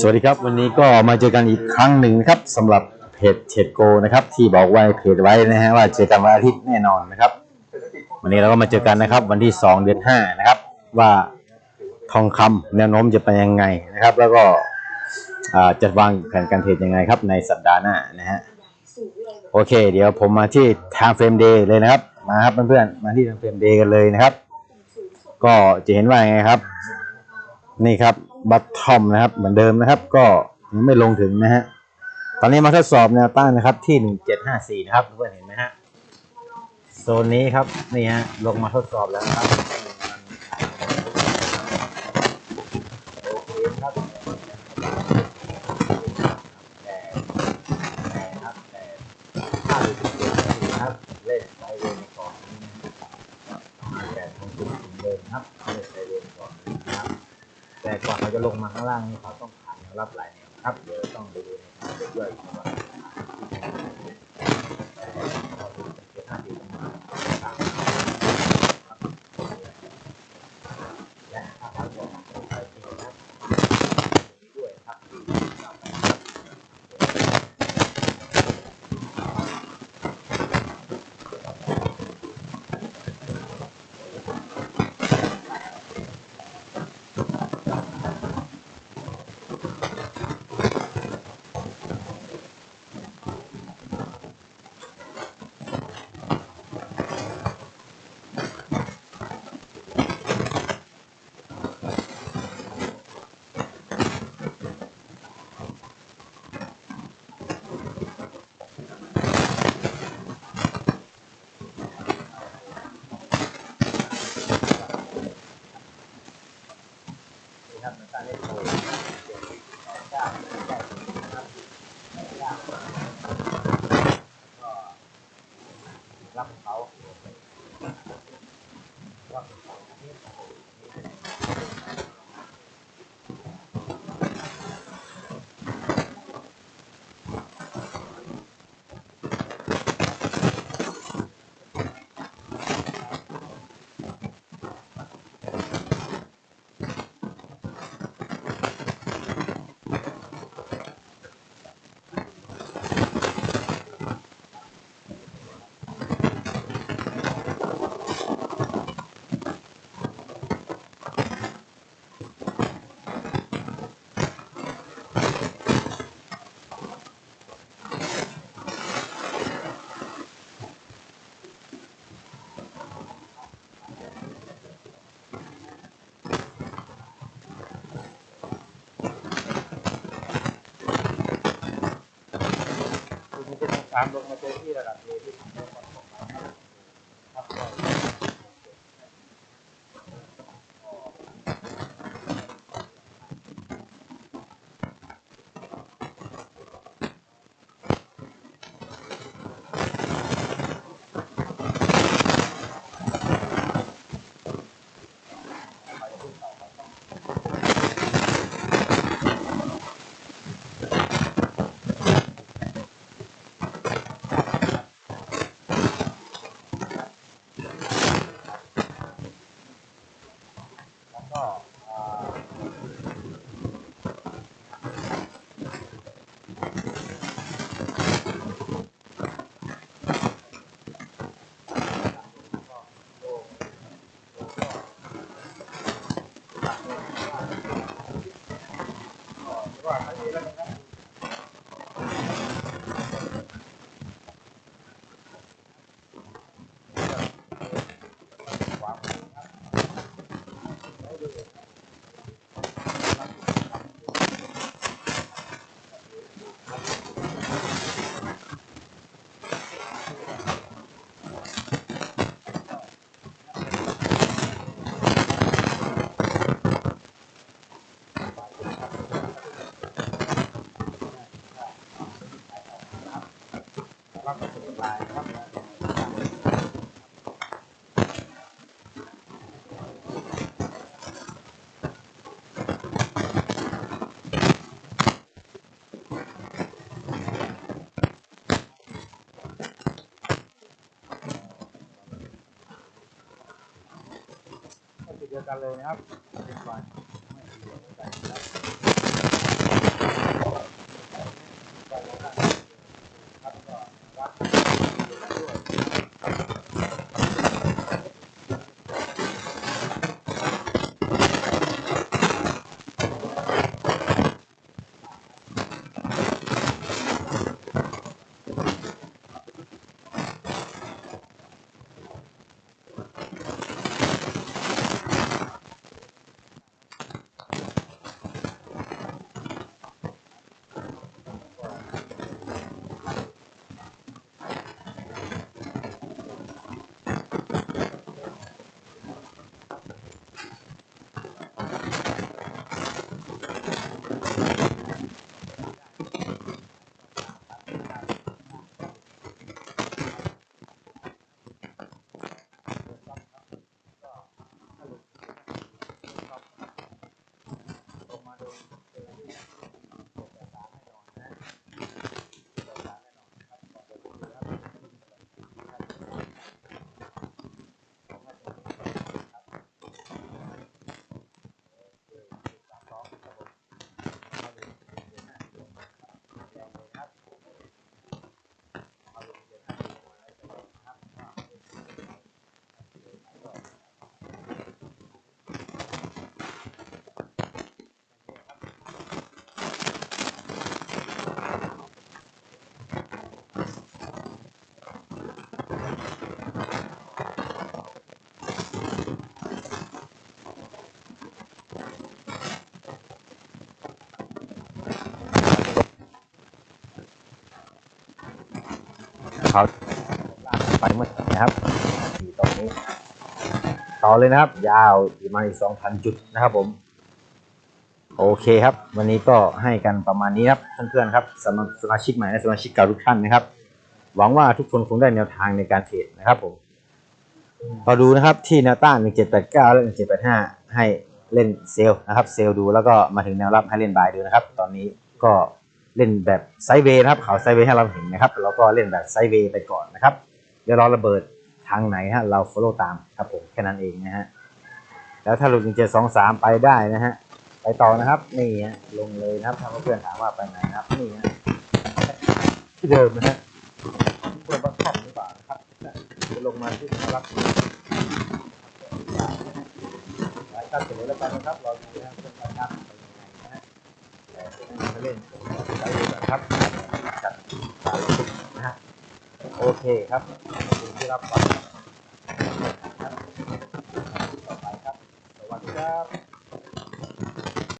สวัสดีครับ วันนี้ก็มาเจอกันอีกครั้งหนึ่งนะครับสำหรับเพจเทดโกนะครับ ที่บอกไว้เพจไว้นะฮะว่าเจอกันวันอาทิตย์แน่นอนนะครับ วันนี้เราก็มาเจอกันนะครับ วันที่ 2 เดือน5นะครับ ว่าทองคำแนวโน้มจะเป็นยังไงนะครับ แล้วก็จะวางแผนการเทรดยังไงครับในสัปดาห์หน้านะฮะโอเค เดี๋ยวผมมาที่ time frame day เลยนะครับ มาครับเพื่อนๆมาที่ time frame day กันเลยนะครับ ก็จะเห็นว่าไงครับ นี่ครับบัตทอมนะครับ เหมือนเดิมนะครับ ก็ไม่ลงถึงนะฮะตอนนี้มาทดสอบแนวต้านนะครับ ที่ 1754 นะครับเพื่อนเห็นไหมฮะโซนนี้ครับนี่ฮะลงมาทดสอบแล้วนะครับโอเคครับแต่แต่ครับแต่ถ้าดูที่เกมนะครับเล่นไซด์เวย์ก่อนนะครับแต่คงถึงเดิมครับเล่นไซด์เวย์ก่อนนะครับ แต่ ก่อนเราจะลงมาข้างล่างนี่เขาต้องผ่านแนวรับหลายแนวครับเดี๋ยวต้องดูในทางเลือกย่ รับมันการเล่นโชว์จ้าได้ครับจ้าก็รับเขารับเขา ามลงมาเจอที่ระดับเอที่ของเรา แล้วก็ เขาไปเมื่อนะครับอยู่ตรงนี้ ต่อเลยนะครับ ยาวมาอีกสองพันจุดนะครับผม โอเคครับ วันนี้ก็ให้กันประมาณนี้ครับเพื่อนๆครับสำหรับสมาชิกใหม่และสมาชิกเก่าทุกท่านนะครับ หวังว่าทุกคนคงได้แนวทางในการเทรดนะครับผมเราดูนะครับที่แนวต้าน 1789 และ 1785 ให้เล่นเซลล์นะครับ เซลล์ดูแล้วก็มาถึงแนวรับให้เล่นบายดูนะครับ ตอนนี้ก็ เล่นแบบไซเวย์นะครับเขาไซเวย์ให้เราเห็นนะครับแล้วก็เล่นแบบไซเวย์ไปก่อนนะครับ เดี๋ยวรอระเบิดทางไหนฮะเรา follow ตามครับผมแค่นั้นเองนะฮะแล้วถ้าหลุด1723ไปได้นะฮะไปต่อนะครับนี่ฮะลงเลยนะครับถ้าเพื่อนถามว่าไปไหนนะครับนี่ฮะที่เดิมนะฮะเพื่อนบังคับหรือเปล่านะครับจะลงมาที่รับรายการเสนอแล้วกันนะครับเราดูนะครับเพื่อนรายการเป็นยังไงนะฮะเล่น ครับจัดนะฮะโอเคครับขอบคุณที่รับฟังครับต่อไปครับ สวัสดีครับ